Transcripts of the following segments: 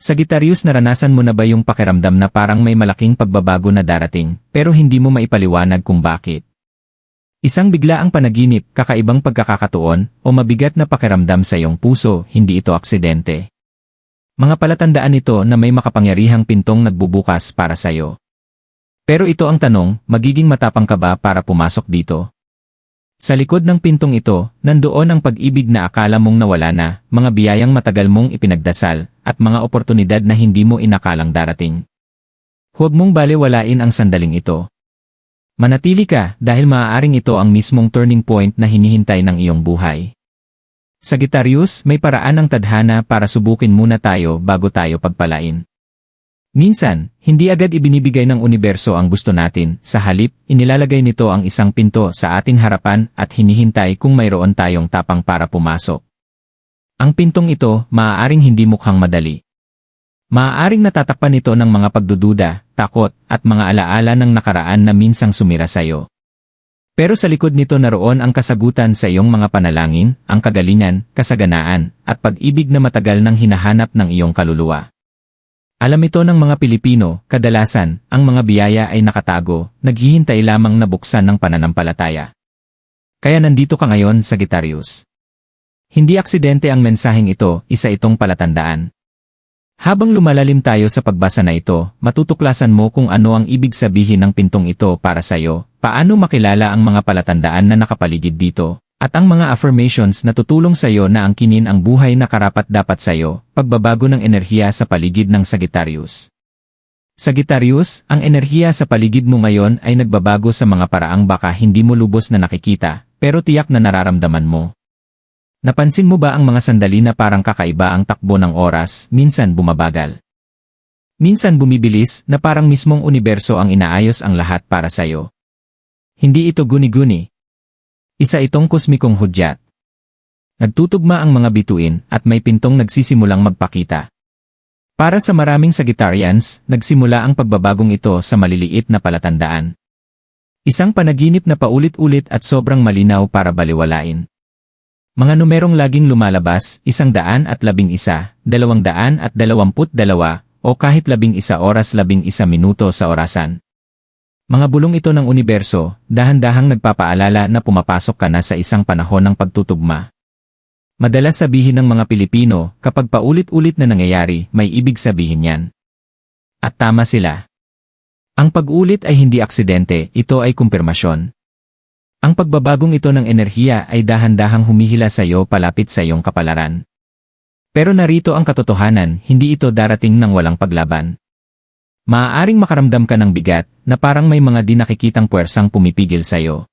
Sagittarius naranasan mo na ba yung pakiramdam na parang may malaking pagbabago na darating, pero hindi mo maipaliwanag kung bakit? Isang biglaang panaginip, kakaibang pagkakakatuon, o mabigat na pakiramdam sa iyong puso, hindi ito aksidente. Mga palatandaan ito na may makapangyarihang pintong nagbubukas para sa iyo. Pero ito ang tanong, magiging matapang ka ba para pumasok dito? Sa likod ng pintong ito, nandoon ang pag-ibig na akala mong nawala na, mga biyayang matagal mong ipinagdasal, at mga oportunidad na hindi mo inakalang darating. Huwag mong baliwalain ang sandaling ito. Manatili ka dahil maaaring ito ang mismong turning point na hinihintay ng iyong buhay. Sagittarius, may paraan ng tadhana para subukin muna tayo bago tayo pagpalain. Minsan, hindi agad ibinibigay ng universo ang gusto natin, sa halip, inilalagay nito ang isang pinto sa ating harapan at hinihintay kung mayroon tayong tapang para pumasok. Ang pintong ito, maaaring hindi mukhang madali. Maaaring natatakpan ito ng mga pagdududa, takot, at mga alaala ng nakaraan na minsang sumira sa iyo. Pero sa likod nito naroon ang kasagutan sa iyong mga panalangin, ang kagalingan, kasaganaan, at pag-ibig na matagal nang hinahanap ng iyong kaluluwa. Alam ito ng mga Pilipino, kadalasan, ang mga biyaya ay nakatago, naghihintay lamang na buksan ng pananampalataya. Kaya nandito ka ngayon, Sagittarius. Hindi aksidente ang mensaheng ito, isa itong palatandaan. Habang lumalalim tayo sa pagbasa na ito, matutuklasan mo kung ano ang ibig sabihin ng pintong ito para sa iyo, paano makilala ang mga palatandaan na nakapaligid dito, at ang mga affirmations na tutulong sa iyo na angkinin ang buhay na karapat dapat sa iyo, pagbabago ng enerhiya sa paligid ng Sagittarius. Sagittarius, ang enerhiya sa paligid mo ngayon ay nagbabago sa mga paraang baka hindi mo lubos na nakikita, pero tiyak na nararamdaman mo. Napansin mo ba ang mga sandali na parang kakaiba ang takbo ng oras, minsan bumabagal? Minsan bumibilis na parang mismong universo ang inaayos ang lahat para sa iyo. Hindi ito guni-guni, isa itong kosmikong hudyat. Nagtutugma ang mga bituin at may pintong nagsisimulang magpakita. Para sa maraming Sagittarians, nagsimula ang pagbabagong ito sa maliliit na palatandaan. Isang panaginip na paulit-ulit at sobrang malinaw para baliwalain. Mga numerong laging lumalabas, isang daan at labing isa, dalawang daan at dalawamput dalawa, o kahit labing isa oras labing isa minuto sa orasan. Mga bulong ito ng universo, dahan-dahang nagpapaalala na pumapasok ka na sa isang panahon ng pagtutugma. Madalas sabihin ng mga Pilipino, kapag paulit-ulit na nangyayari, may ibig sabihin yan. At tama sila. Ang pag-ulit ay hindi aksidente, ito ay kumpirmasyon. Ang pagbabagong ito ng enerhiya ay dahan-dahang humihila sa iyo palapit sa iyong kapalaran. Pero narito ang katotohanan, hindi ito darating ng walang paglaban. Maaaring makaramdam ka ng bigat na parang may mga di nakikitang puwersang pumipigil sa iyo.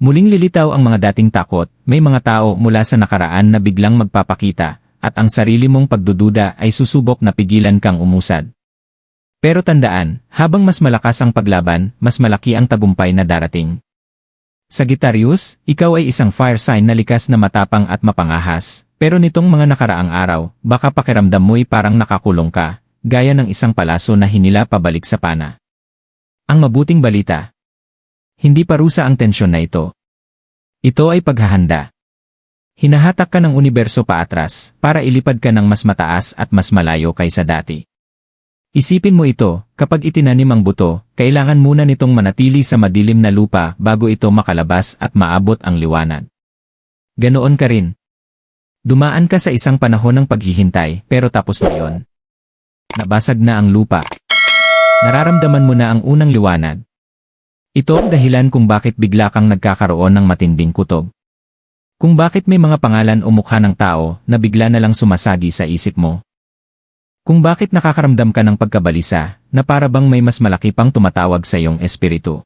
Muling lilitaw ang mga dating takot, may mga tao mula sa nakaraan na biglang magpapakita, at ang sarili mong pagdududa ay susubok na pigilan kang umusad. Pero tandaan, habang mas malakas ang paglaban, mas malaki ang tagumpay na darating. Sagittarius, ikaw ay isang fire sign na likas na matapang at mapangahas, pero nitong mga nakaraang araw, baka pakiramdam mo'y parang nakakulong ka, gaya ng isang palaso na hinila pabalik sa pana. Ang mabuting balita. Hindi parusa ang tensyon na ito. Ito ay paghahanda. Hinahatak ka ng universo paatras para ilipad ka ng mas mataas at mas malayo kaysa dati. Isipin mo ito, kapag itinanim ang buto, kailangan muna nitong manatili sa madilim na lupa bago ito makalabas at maabot ang liwanag. Ganoon ka rin. Dumaan ka sa isang panahon ng paghihintay pero tapos na yon. Nabasag na ang lupa. Nararamdaman mo na ang unang liwanag. Ito ang dahilan kung bakit bigla kang nagkakaroon ng matinding kutob. Kung bakit may mga pangalan o mukha ng tao na bigla na lang sumasagi sa isip mo. Kung bakit nakakaramdam ka ng pagkabalisa na para bang may mas malaki pang tumatawag sa iyong espiritu.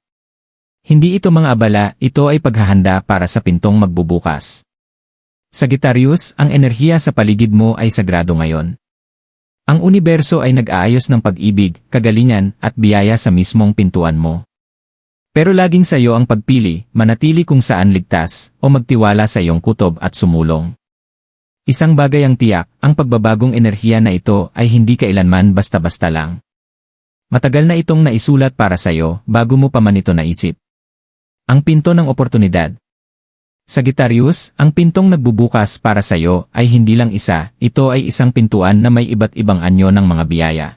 Hindi ito mga abala, ito ay paghahanda para sa pintong magbubukas. Sagittarius, ang enerhiya sa paligid mo ay sagrado ngayon. Ang universo ay nag-aayos ng pag-ibig, kagalingan, at biyaya sa mismong pintuan mo. Pero laging sa iyo ang pagpili, manatili kung saan ligtas, o magtiwala sa iyong kutob at sumulong. Isang bagay ang tiyak, ang pagbabagong enerhiya na ito ay hindi kailanman basta-basta lang. Matagal na itong naisulat para sa iyo bago mo pa man ito naisip. Ang pinto ng oportunidad. Sagittarius, ang pintong nagbubukas para sa iyo ay hindi lang isa, ito ay isang pintuan na may iba't ibang anyo ng mga biyaya.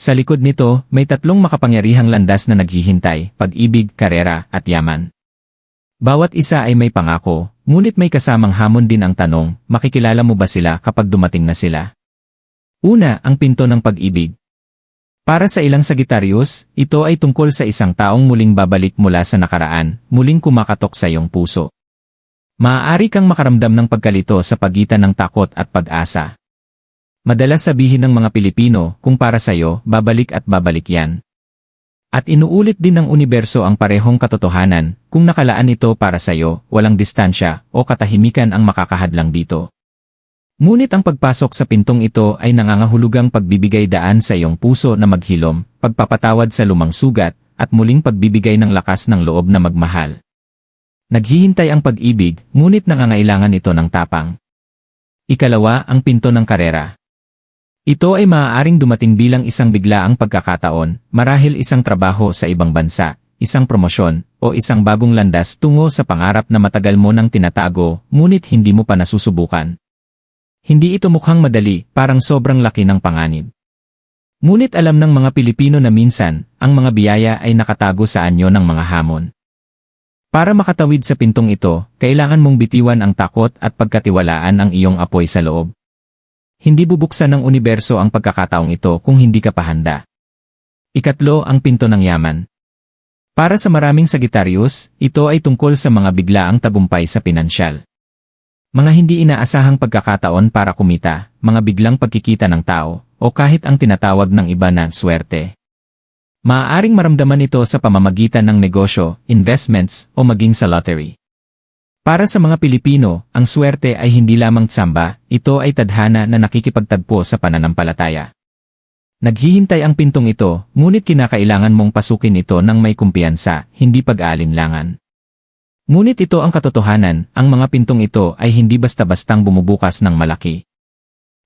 Sa likod nito, may tatlong makapangyarihang landas na naghihintay, pag-ibig, karera, at yaman. Bawat isa ay may pangako, ngunit may kasamang hamon din ang tanong, makikilala mo ba sila kapag dumating na sila? Una, ang pinto ng pag-ibig. Para sa ilang Sagittarius, ito ay tungkol sa isang taong muling babalik mula sa nakaraan, muling kumakatok sa iyong puso. Maaari kang makaramdam ng pagkalito sa pagitan ng takot at pag-asa. Madalas sabihin ng mga Pilipino, kung para sa'yo, babalik at babalik yan. At inuulit din ng universo ang parehong katotohanan, kung nakalaan ito para sa'yo, walang distansya o katahimikan ang makakahadlang dito. Ngunit ang pagpasok sa pintong ito ay nangangahulugang pagbibigay daan sa iyong puso na maghilom, pagpapatawad sa lumang sugat, at muling pagbibigay ng lakas ng loob na magmahal. Naghihintay ang pag-ibig, ngunit nangangailangan ito ng tapang. Ikalawa, ang pinto ng karera. Ito ay maaaring dumating bilang isang biglaang pagkakataon, marahil isang trabaho sa ibang bansa, isang promosyon, o isang bagong landas tungo sa pangarap na matagal mo nang tinatago, ngunit hindi mo pa nasusubukan. Hindi ito mukhang madali, parang sobrang laki ng panganib. Ngunit alam ng mga Pilipino na minsan, ang mga biyaya ay nakatago sa anyo ng mga hamon. Para makatawid sa pintong ito, kailangan mong bitiwan ang takot at pagkatiwalaan ang iyong apoy sa loob. Hindi bubuksan ng universo ang pagkakataong ito kung hindi ka pahanda. Ikatlo ang pinto ng yaman. Para sa maraming Sagittarius, ito ay tungkol sa mga biglaang tagumpay sa pinansyal. Mga hindi inaasahang pagkakataon para kumita, mga biglang pagkikita ng tao, o kahit ang tinatawag ng iba na swerte. Maaaring maramdaman ito sa pamamagitan ng negosyo, investments, o maging sa lottery. Para sa mga Pilipino, ang swerte ay hindi lamang tsamba, ito ay tadhana na nakikipagtagpo sa pananampalataya. Naghihintay ang pintong ito, ngunit kinakailangan mong pasukin ito ng may kumpiyansa, hindi pag-aalinlangan. Ngunit ito ang katotohanan, ang mga pintong ito ay hindi basta-bastang bumubukas ng malaki.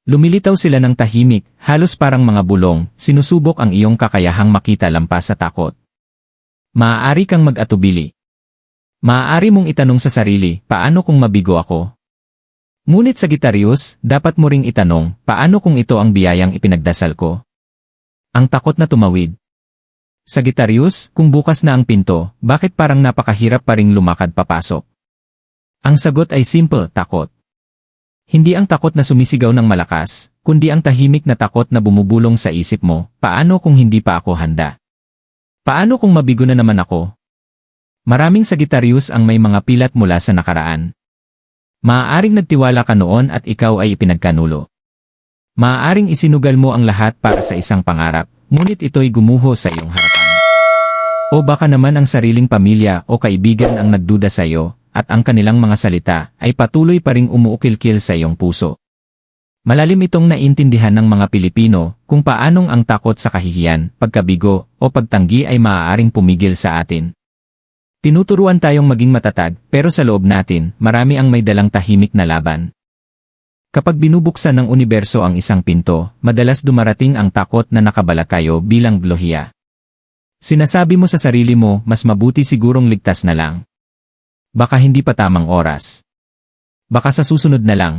Lumilitaw sila ng tahimik, halos parang mga bulong, sinusubok ang iyong kakayahang makita lampas sa takot. Maaari kang mag-atubili. Maaari mong itanong sa sarili, paano kung mabigo ako? Ngunit sa Gitarius, dapat mo ring itanong, paano kung ito ang biyayang ipinagdasal ko? Ang takot na tumawid. Sa Gitarius, kung bukas na ang pinto, bakit parang napakahirap pa ring lumakad papasok? Ang sagot ay simple, takot. Hindi ang takot na sumisigaw ng malakas, kundi ang tahimik na takot na bumubulong sa isip mo, paano kung hindi pa ako handa? Paano kung mabigo na naman ako? Maraming Sagittarius ang may mga pilat mula sa nakaraan. Maaaring nagtiwala ka noon at ikaw ay ipinagkanulo. Maaaring isinugal mo ang lahat para sa isang pangarap, ngunit ito'y gumuho sa iyong harapan. O baka naman ang sariling pamilya o kaibigan ang nagduda sa iyo, at ang kanilang mga salita ay patuloy pa ring umuukilkil sa iyong puso. Malalim itong naintindihan ng mga Pilipino kung paanong ang takot sa kahihiyan, pagkabigo, o pagtanggi ay maaaring pumigil sa atin. Tinuturuan tayong maging matatag, pero sa loob natin, marami ang may dalang tahimik na laban. Kapag binubuksan ng universo ang isang pinto, madalas dumarating ang takot na nakabalat kayo bilang blohiya. Sinasabi mo sa sarili mo, mas mabuti sigurong ligtas na lang. Baka hindi pa tamang oras. Baka sa susunod na lang.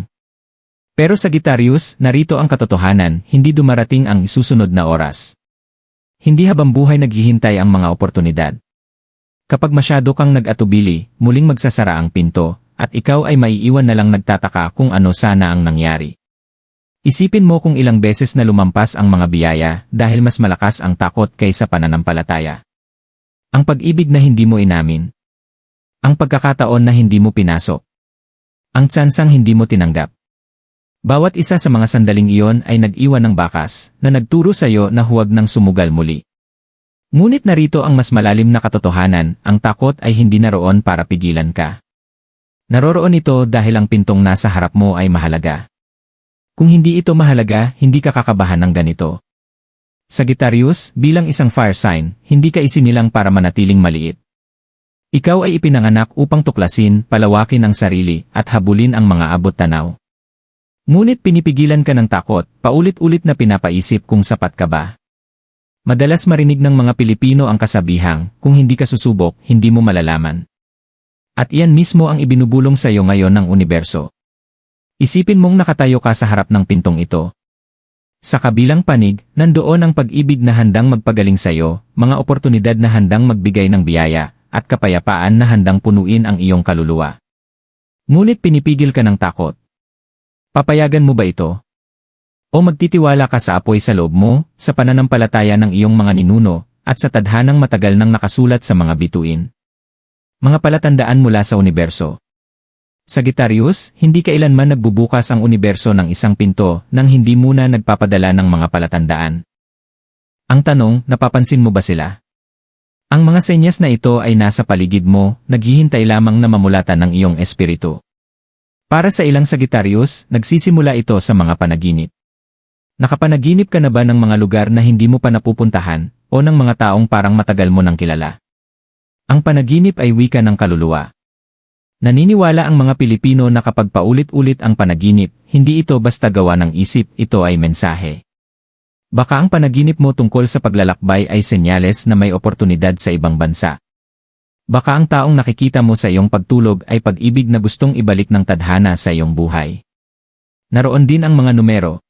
Pero sa Gitarius, narito ang katotohanan, hindi dumarating ang isusunod na oras. Hindi habang buhay naghihintay ang mga oportunidad. Kapag masyado kang nag-atubili, muling magsasara ang pinto, at ikaw ay maiiwan na lang nagtataka kung ano sana ang nangyari. Isipin mo kung ilang beses na lumampas ang mga biyaya dahil mas malakas ang takot kaysa pananampalataya. Ang pag-ibig na hindi mo inamin, ang pagkakataon na hindi mo pinasok. Ang tsansang hindi mo tinanggap. Bawat isa sa mga sandaling iyon ay nag-iwan ng bakas na nagturo sa iyo na huwag nang sumugal muli. Ngunit narito ang mas malalim na katotohanan, ang takot ay hindi naroon para pigilan ka. Naroroon ito dahil ang pintong nasa harap mo ay mahalaga. Kung hindi ito mahalaga, hindi ka kakabahan ng ganito. Sagittarius, bilang isang fire sign, hindi ka isinilang para manatiling maliit. Ikaw ay ipinanganak upang tuklasin, palawakin ang sarili, at habulin ang mga abot tanaw. Ngunit pinipigilan ka ng takot, paulit-ulit na pinapaisip kung sapat ka ba. Madalas marinig ng mga Pilipino ang kasabihang, kung hindi ka susubok, hindi mo malalaman. At iyan mismo ang ibinubulong sa iyo ngayon ng universo. Isipin mong nakatayo ka sa harap ng pintong ito. Sa kabilang panig, nandoon ang pag-ibig na handang magpagaling sa iyo, mga oportunidad na handang magbigay ng biyaya, at kapayapaan na handang punuin ang iyong kaluluwa. Ngunit pinipigil ka ng takot. Papayagan mo ba ito? O magtitiwala ka sa apoy sa loob mo, sa pananampalataya ng iyong mga ninuno, at sa tadhanang matagal nang nakasulat sa mga bituin? Mga palatandaan mula sa universo. Sagittarius, hindi kailanman nagbubukas ang universo ng isang pinto nang hindi muna nagpapadala ng mga palatandaan. Ang tanong, napapansin mo ba sila? Ang mga senyas na ito ay nasa paligid mo, naghihintay lamang na mamulatan ng iyong espiritu. Para sa ilang Sagittarius, nagsisimula ito sa mga panaginip. Nakapanaginip ka na ba ng mga lugar na hindi mo pa napupuntahan, o ng mga taong parang matagal mo nang kilala? Ang panaginip ay wika ng kaluluwa. Naniniwala ang mga Pilipino na kapag paulit-ulit ang panaginip, hindi ito basta gawa ng isip, ito ay mensahe. Baka ang panaginip mo tungkol sa paglalakbay ay senyales na may oportunidad sa ibang bansa. Baka ang taong nakikita mo sa iyong pagtulog ay pag-ibig na gustong ibalik ng tadhana sa iyong buhay. Naroon din ang mga numero,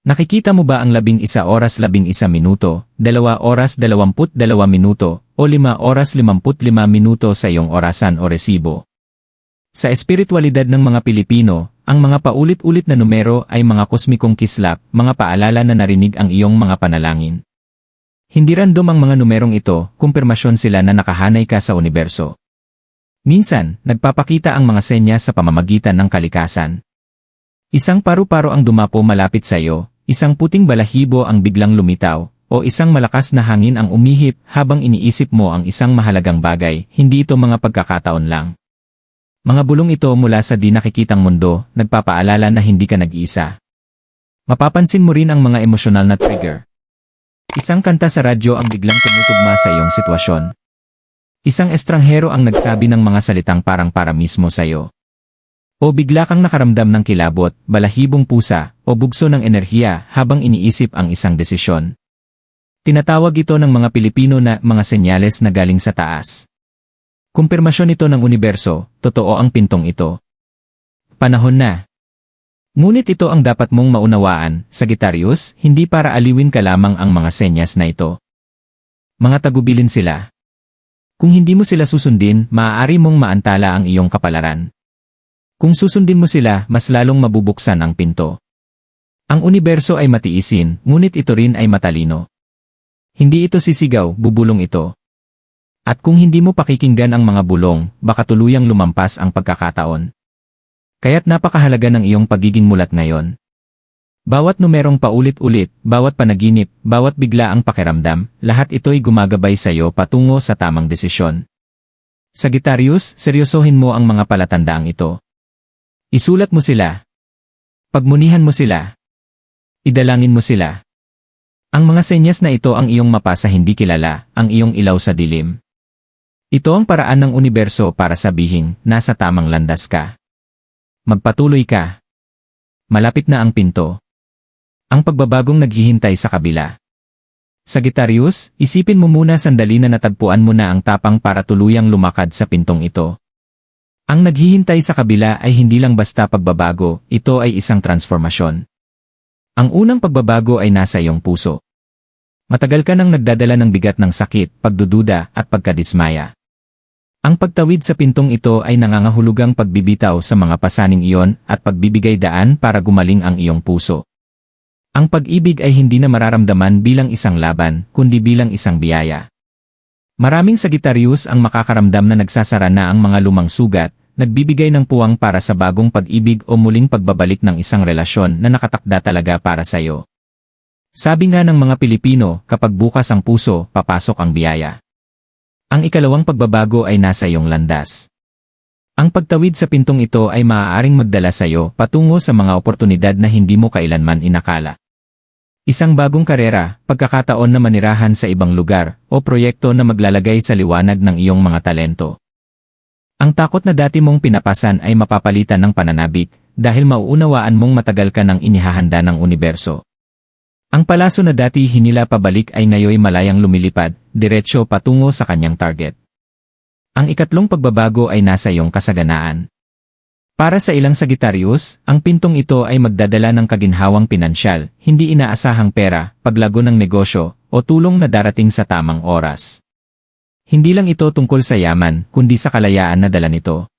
Nakikita mo ba ang labing isa oras labing isa minuto, dalawa oras dalawamput dalawa minuto, o lima oras limamput lima minuto sa iyong orasan o resibo? Sa espiritualidad ng mga Pilipino, ang mga paulit-ulit na numero ay mga kosmikong kislap, mga paalala na narinig ang iyong mga panalangin. Hindi random ang mga numerong ito, kumpirmasyon sila na nakahanay ka sa universo. Minsan, nagpapakita ang mga senya sa pamamagitan ng kalikasan. Isang paru-paro ang dumapo malapit sa iyo, isang puting balahibo ang biglang lumitaw, o isang malakas na hangin ang umihip habang iniisip mo ang isang mahalagang bagay, hindi ito mga pagkakataon lang. Mga bulong ito mula sa di nakikitang mundo, nagpapaalala na hindi ka nag-iisa. Mapapansin mo rin ang mga emosyonal na trigger. Isang kanta sa radyo ang biglang tumutugma sa iyong sitwasyon. Isang estranghero ang nagsabi ng mga salitang parang para mismo sa iyo. O bigla kang nakaramdam ng kilabot, balahibong pusa, o bugso ng enerhiya habang iniisip ang isang desisyon. Tinatawag ito ng mga Pilipino na mga senyales na galing sa taas. Kumpirmasyon ito ng universo, totoo ang pintong ito. Panahon na. Ngunit ito ang dapat mong maunawaan, Sagittarius, hindi para aliwin ka lamang ang mga senyas na ito. Mga tagubilin sila. Kung hindi mo sila susundin, maaari mong maantala ang iyong kapalaran. Kung susundin mo sila, mas lalong mabubuksan ang pinto. Ang universo ay matiisin, ngunit ito rin ay matalino. Hindi ito sisigaw, bubulong ito. At kung hindi mo pakikinggan ang mga bulong, baka tuluyang lumampas ang pagkakataon. Kaya't napakahalaga ng iyong pagiging mulat ngayon. Bawat numerong paulit-ulit, bawat panaginip, bawat bigla ang pakiramdam, lahat ito'y gumagabay sa iyo patungo sa tamang desisyon. Sagittarius, seryosohin mo ang mga palatandaang ito. Isulat mo sila. Pagmunihan mo sila. Idalangin mo sila. Ang mga senyas na ito ang iyong mapasa hindi kilala, ang iyong ilaw sa dilim. Ito ang paraan ng universo para sabihin, nasa tamang landas ka. Magpatuloy ka. Malapit na ang pinto. Ang pagbabagong naghihintay sa kabila. Sagittarius, isipin mo muna sandali na natagpuan mo na ang tapang para tuluyang lumakad sa pintong ito. Ang naghihintay sa kabila ay hindi lang basta pagbabago, ito ay isang transformasyon. Ang unang pagbabago ay nasa iyong puso. Matagal ka nang nagdadala ng bigat ng sakit, pagdududa, at pagkadismaya. Ang pagtawid sa pintong ito ay nangangahulugang pagbibitaw sa mga pasaning iyon at pagbibigay daan para gumaling ang iyong puso. Ang pag-ibig ay hindi na mararamdaman bilang isang laban, kundi bilang isang biyaya. Maraming Sagittarius ang makakaramdam na nagsasara na ang mga lumang sugat, nagbibigay ng puwang para sa bagong pag-ibig o muling pagbabalik ng isang relasyon na nakatakda talaga para sa iyo. Sabi nga ng mga Pilipino, kapag bukas ang puso, papasok ang biyaya. Ang ikalawang pagbabago ay nasa iyong landas. Ang pagtawid sa pintong ito ay maaaring magdala sa iyo patungo sa mga oportunidad na hindi mo kailanman inakala. Isang bagong karera, pagkakataon na manirahan sa ibang lugar, o proyekto na maglalagay sa liwanag ng iyong mga talento. Ang takot na dati mong pinapasan ay mapapalitan ng pananabik dahil mauunawaan mong matagal ka nang inihahanda ng universo. Ang palaso na dati hinila pabalik ay ngayoy malayang lumilipad, diretsyo patungo sa kanyang target. Ang ikatlong pagbabago ay nasa iyong kasaganaan. Para sa ilang Sagittarius, ang pintong ito ay magdadala ng kaginhawang pinansyal, hindi inaasahang pera, paglago ng negosyo, o tulong na darating sa tamang oras. Hindi lang ito tungkol sa yaman, kundi sa kalayaan na dala nito.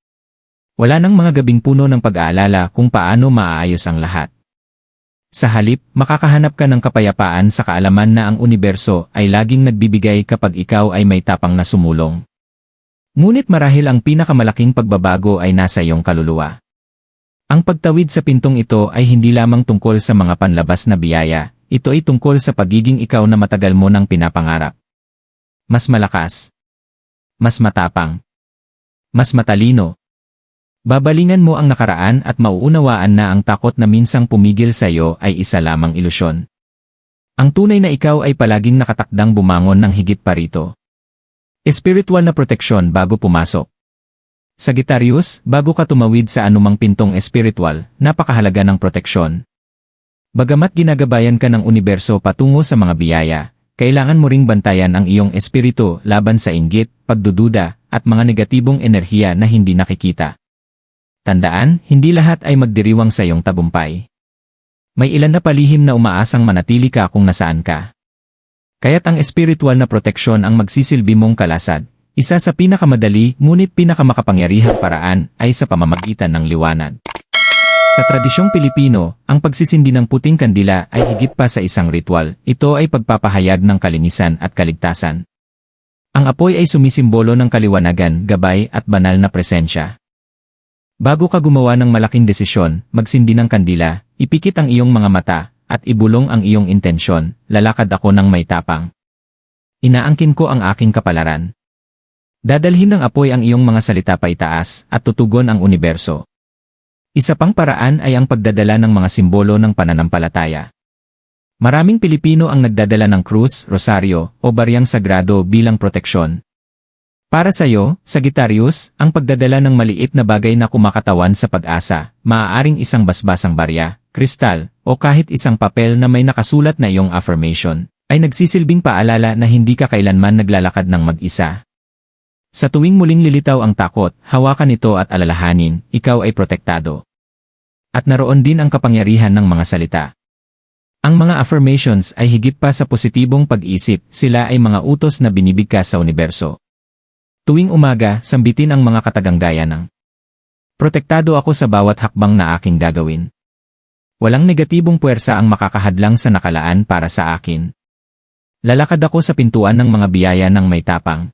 Wala nang mga gabing puno ng pag-aalala kung paano maaayos ang lahat. Sa halip, makakahanap ka ng kapayapaan sa kaalaman na ang universo ay laging nagbibigay kapag ikaw ay may tapang na sumulong. Ngunit marahil ang pinakamalaking pagbabago ay nasa iyong kaluluwa. Ang pagtawid sa pintong ito ay hindi lamang tungkol sa mga panlabas na biyaya, ito ay tungkol sa pagiging ikaw na matagal mo nang pinapangarap. Mas malakas. Mas matapang. Mas matalino. Babalingan mo ang nakaraan at mauunawaan na ang takot na minsang pumigil sa iyo ay isa lamang ilusyon. Ang tunay na ikaw ay palaging nakatakdang bumangon ng higit pa rito. Espiritual na proteksyon bago pumasok. Sagittarius, bago ka tumawid sa anumang pintong espiritual, napakahalaga ng proteksyon. Bagamat ginagabayan ka ng universo patungo sa mga biyaya, kailangan mo ring bantayan ang iyong espiritu laban sa inggit, pagdududa, at mga negatibong enerhiya na hindi nakikita. Tandaan, hindi lahat ay magdiriwang sa iyong tagumpay. May ilan na palihim na umaasang manatili ka kung nasaan ka. Kaya't ang espiritual na proteksyon ang magsisilbi mong kalasad. Isa sa pinakamadali ngunit pinakamakapangyarihang paraan ay sa pamamagitan ng liwanag. Sa tradisyong Pilipino, ang pagsisindi ng puting kandila ay higit pa sa isang ritual. Ito ay pagpapahayag ng kalinisan at kaligtasan. Ang apoy ay sumisimbolo ng kaliwanagan, gabay at banal na presensya. Bago ka gumawa ng malaking desisyon, magsindi ng kandila, ipikit ang iyong mga mata, at ibulong ang iyong intensyon, lalakad ako ng may tapang. Inaangkin ko ang aking kapalaran. Dadalhin ng apoy ang iyong mga salita pa itaas at tutugon ang universo. Isa pang paraan ay ang pagdadala ng mga simbolo ng pananampalataya. Maraming Pilipino ang nagdadala ng krus, rosaryo, o baryang sagrado bilang proteksyon. Para sa iyo, Sagittarius, ang pagdadala ng maliit na bagay na kumakatawan sa pag-asa, maaaring isang basbasang barya, kristal, o kahit isang papel na may nakasulat na iyong affirmation, ay nagsisilbing paalala na hindi ka kailanman naglalakad ng mag-isa. Sa tuwing muling lilitaw ang takot, hawakan ito at alalahanin, ikaw ay protektado. At naroon din ang kapangyarihan ng mga salita. Ang mga affirmations ay higit pa sa positibong pag-isip, sila ay mga utos na binibigkas sa universo. Tuwing umaga, sambitin ang mga kataganggaya ng Protektado ako sa bawat hakbang na aking gagawin. Walang negatibong puwersa ang makakahadlang sa nakalaan para sa akin. Lalakad ako sa pintuan ng mga biyaya ng may tapang.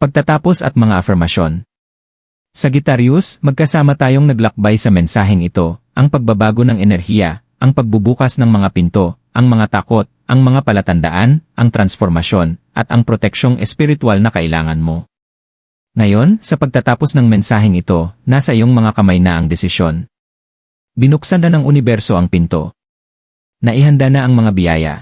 Pagtatapos at mga afirmasyon. Sagittarius, magkasama tayong naglakbay sa mensaheng ito, ang pagbabago ng enerhiya, ang pagbubukas ng mga pinto, ang mga takot, ang mga palatandaan, ang transformasyon, at ang proteksyong espiritual na kailangan mo. Ngayon, sa pagtatapos ng mensaheng ito, nasa iyong mga kamay na ang desisyon. Binuksan na ng universo ang pinto. Naihanda na ang mga biyaya.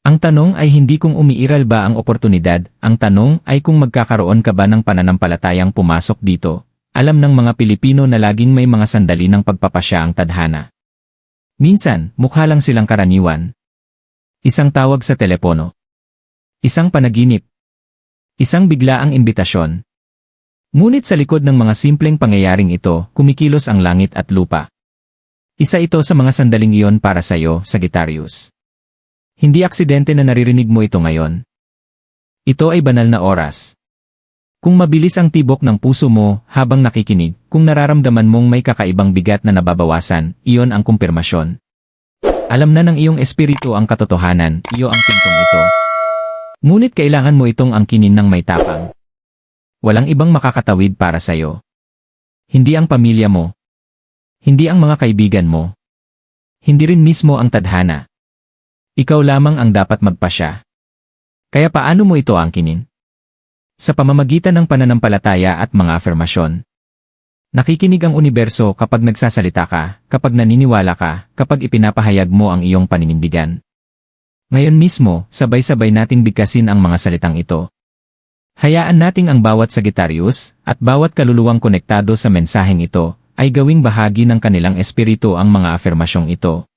Ang tanong ay hindi kung umiiral ba ang oportunidad, ang tanong ay kung magkakaroon ka ba ng pananampalatayang pumasok dito. Alam ng mga Pilipino na laging may mga sandali ng pagpapasya ang tadhana. Minsan, mukha lang silang karaniwan. Isang tawag sa telepono. Isang panaginip. Isang biglaang imbitasyon. Ngunit sa likod ng mga simpleng pangyayaring ito, kumikilos ang langit at lupa. Isa ito sa mga sandaling iyon para sa iyo, Sagittarius. Hindi aksidente na naririnig mo ito ngayon. Ito ay banal na oras. Kung mabilis ang tibok ng puso mo habang nakikinig, kung nararamdaman mong may kakaibang bigat na nababawasan, iyon ang kumpirmasyon. Alam na ng iyong espiritu ang katotohanan, iyo ang pintong ito. Ngunit kailangan mo itong angkinin ng may tapang. Walang ibang makakatawid para sa iyo. Hindi ang pamilya mo, hindi ang mga kaibigan mo. Hindi rin mismo ang tadhana. Ikaw lamang ang dapat magpasya. Kaya paano mo ito angkinin? Sa pamamagitan ng pananampalataya at mga afirmasyon. Nakikinig ang universo kapag nagsasalita ka, kapag naniniwala ka, kapag ipinapahayag mo ang iyong paninindigan. Ngayon mismo, sabay-sabay nating bigkasin ang mga salitang ito. Hayaan nating ang bawat Sagittarius at bawat kaluluwang konektado sa mensaheng ito ay gawing bahagi ng kanilang espiritu ang mga afirmasyong ito.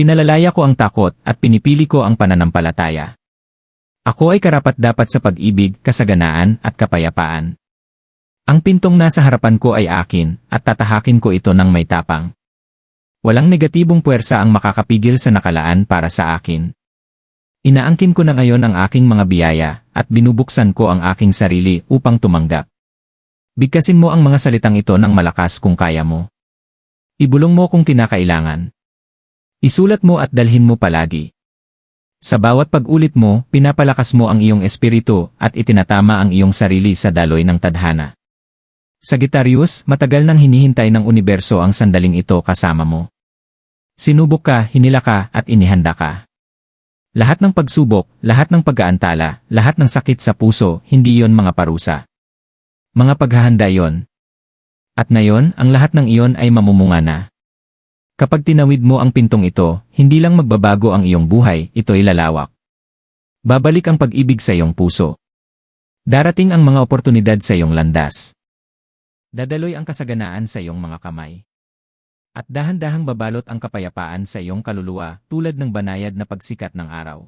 Pinalalaya ko ang takot at pinipili ko ang pananampalataya. Ako ay karapat-dapat sa pag-ibig, kasaganaan, at kapayapaan. Ang pintong nasa harapan ko ay akin, at tatahakin ko ito ng may tapang. Walang negatibong puwersa ang makakapigil sa nakalaan para sa akin. Inaangkin ko na ngayon ang aking mga biyaya, at binubuksan ko ang aking sarili upang tumanggap. Bigkasin mo ang mga salitang ito ng malakas kung kaya mo. Ibulong mo kung kinakailangan. Isulat mo at dalhin mo palagi. Sa bawat pag-ulit mo, pinapalakas mo ang iyong espiritu at itinatama ang iyong sarili sa daloy ng tadhana. Sagittarius, matagal nang hinihintay ng universo ang sandaling ito kasama mo. Sinubok ka, hinila ka, at inihanda ka. Lahat ng pagsubok, lahat ng pag-aantala, lahat ng sakit sa puso, hindi yon mga parusa. Mga paghahanda yon. At ngayon, ang lahat ng iyon ay mamumunga na. Kapag tinawid mo ang pintong ito, hindi lang magbabago ang iyong buhay, ito'y lalawak. Babalik ang pag-ibig sa iyong puso. Darating ang mga oportunidad sa iyong landas. Dadaloy ang kasaganaan sa iyong mga kamay. At dahan-dahang babalot ang kapayapaan sa iyong kaluluwa tulad ng banayad na pagsikat ng araw.